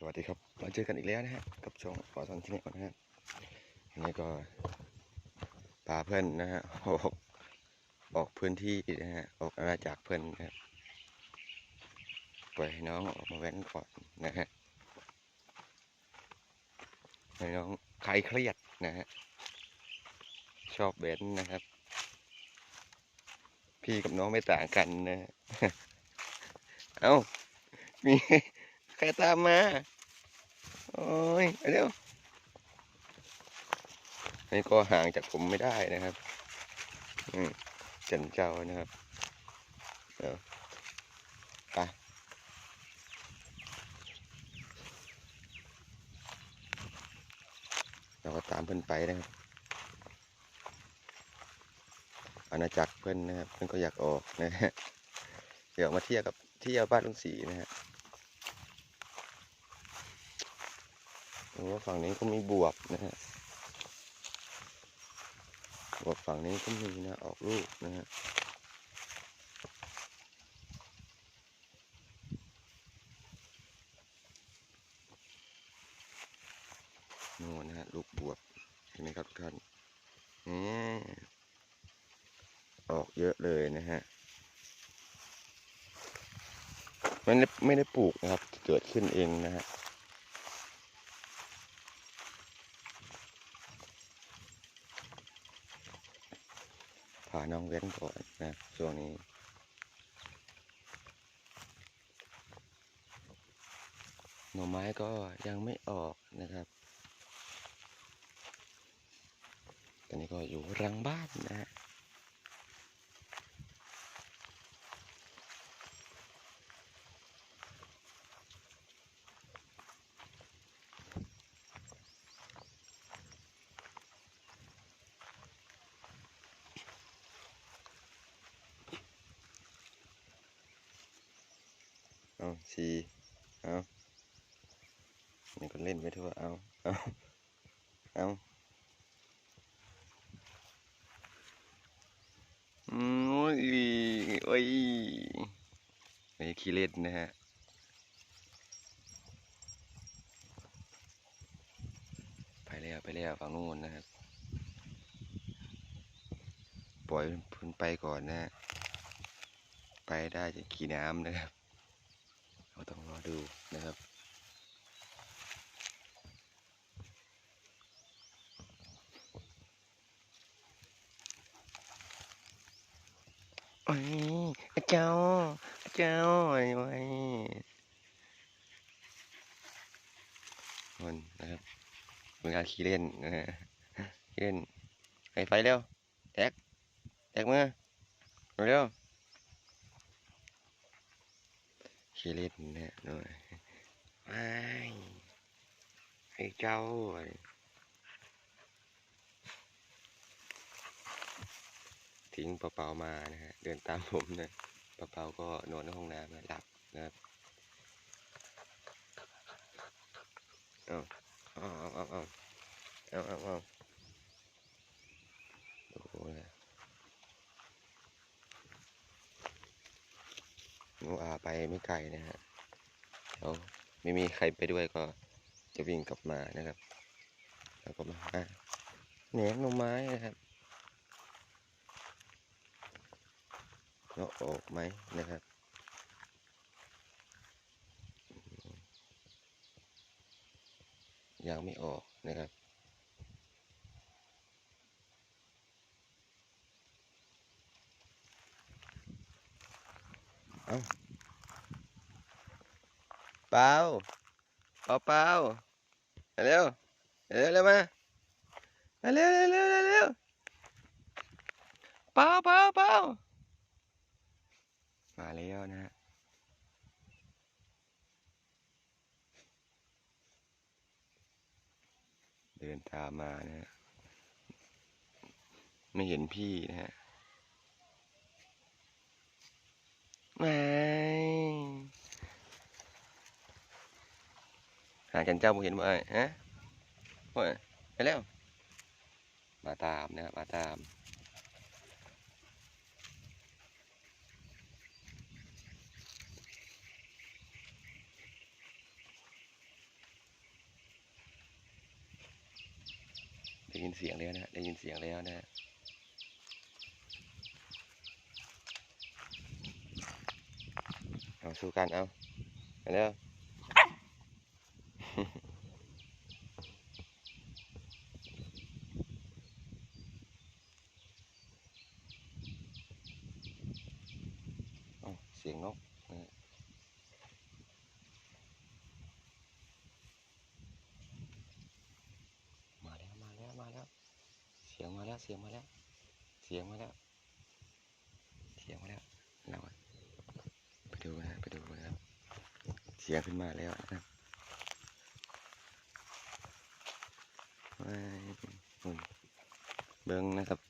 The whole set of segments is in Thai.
สวัสดีครับมาเจอกันอีกแล้วนะฮะกับช่องขอสอนที่นี่นะฮะอันนี้ก็พาเพื่อนนะฮะออกออกพื้นที่นะฮะออกอาณาจักรเพื่อนนะครับปล่อยให้น้องออกมาแว้นก่อนนะฮะให้น้องคลายเครียดนะฮะชอบเบนนะครับ พี่กับน้องไม่ต่างกันนะฮะเอ้ามี ใครตามมา โอ้ยเร็วนี่ก็ห่างจากผมไม่ได้นะครับอืมจันเจ้านะครับเอาไปเราก็ตามเพื่อนไปนะครับอาณาจักรเพื่อนนะครับเพื่อนก็อยากออกนะฮะเดี๋ยวมาเที่ยวกับเที่ยวบ้านลุงศรีนะฮะ โอ้ฝั่งนี้ก็มีบวบนะฮะบวบฝั่งนี้ก็มีนะออกลูกนะฮะโน่นนะฮะลูกบวบเห็นไหมครับทุกท่านนี่ออกเยอะเลยนะฮะไม่ได้ไม่ได้ปลูกนะครับ เกิดขึ้นเองนะฮะ พาน้องเว้นก่อนนะช่วงนี้ หน่อไม้ก็ยังไม่ออกนะครับ ตอนนี้ก็อยู่รังบ้านนะฮะ เอาสี่เอานี่ก็เล่นไปทั่วเอาเอาเอาอืมโอ้ยโอ้ยนี่ขี้เล่นนะฮะไปแล้วไปแล้วฝั่งนู้นนะครับ ปล่อยพื้นไปก่อนนะฮะไปได้จะขี่น้ำนะครับ เราต้องรอดูนะครับโอ้ยอาเจ้าอาเจ้าโอ้ยโอ้คนนะครับเป็นการขี่เล่นนะฮะขี่เล่นไปไฟเร็วแท็กแท็กมือเร็ว ขี่เล่นนะฮะหน่อยไอ้ไอ้เจ้าทิ้งเปล่ามานะฮะ เดินตามผมนะเปล่าก็นอนในห้องน้ำนะหลับนะครับเอาเอาเอาเอาเอาเอาเอาเอาโอ้โหนะหนูอา ไม่ไกลนะฮะเขาไม่มีใครไปด้วยก็จะวิ่งกลับมานะครับ แล้วก็มาหาแหนมหน่อไม้นะครับเนาะออกไหมนะครับยังไม่ออกนะครับเอา เปล่าเปล่าเปล่าเร็วเร็วเร็วมาเร็วเร็วเร็วเร็วเปล่าเปล่าเปล่ามาแล้วนะฮะเดินตามมานะฮะไม่เห็นพี่นะฮะ จันเจ้าบ่เห็นบ่ไอ้ฮะโอ้ไปแล้ว มาตามนะครับมาตามได้ยินเสียงแล้วนะได้ยินเสียงแล้วนะเอาสู้กันเอาไปแล้ว เสียงนกนะฮะมาแล้วมาแล้วมาแล้ว เสียงมาแล้วเสียงมาแล้ว เสียงมาแล้ว เสียงมาแล้วเราไปดูนะไปดูนะครับเสียงขึ้นมาแล้วนะครับว้ายนู่น เบิ้งนะครับ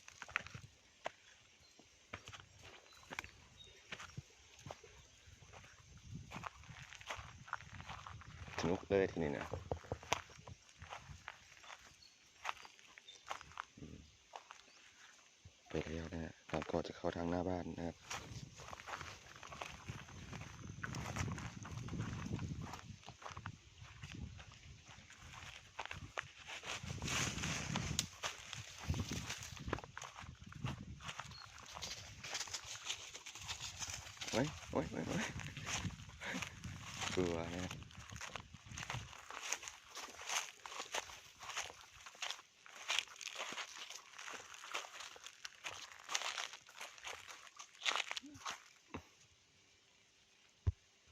สนุกเลยทีนี้นะไปแล้วนะฮะเราก็จะเข้าทางหน้าบ้านนะครับ โอ้ยโอ้ยโอ้ยโอ้ยกลัวนะครับ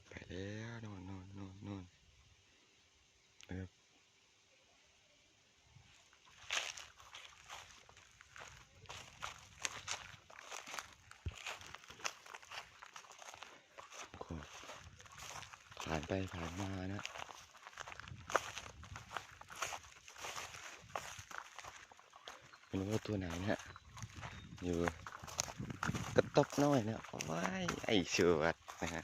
ไปแล้วโน่นโน่นโน่นโน่นนะครับก็ ผ่านไปผ่านมานะไม่รู้ว่าตัวไหนนะฮะอยู่กระตบน้อยนะว้ายไอ้ชวดนะฮะ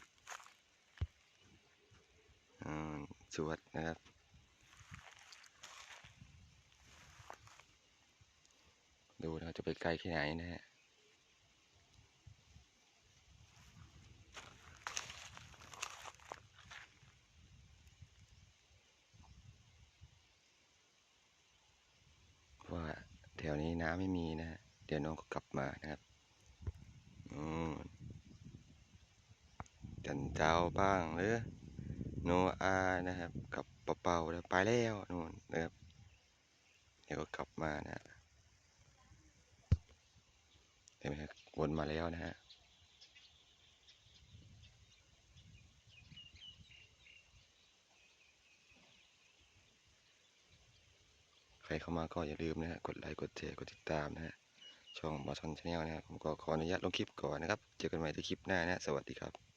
อืมสวดนะครับดูนะจะไปไกลแค่ไหนนะฮะ เพราะว่าแถ วนี้น้ำไม่มีนะฮะเดี๋ยวน้องก็กลับมานะครับอืมจันเจ้าบ้างหรือโนอานะครับ กับเปาๆแล้วไปแล้วนู่นนะครับ เดี๋ยวก็กลับมานะฮะเห็นไหมครับวนมาแล้วนะฮะ รเข้ามาก็อย่าลืมนะฮะกดไลค์กดแชร์กดติดตามนะฮะช่องมาชอนชาแนลนะฮะผมก็ขออนุญาตลงคลิปก่อนนะครับ เจอกันใหม่ในคลิปหน้านะ สวัสดีครับ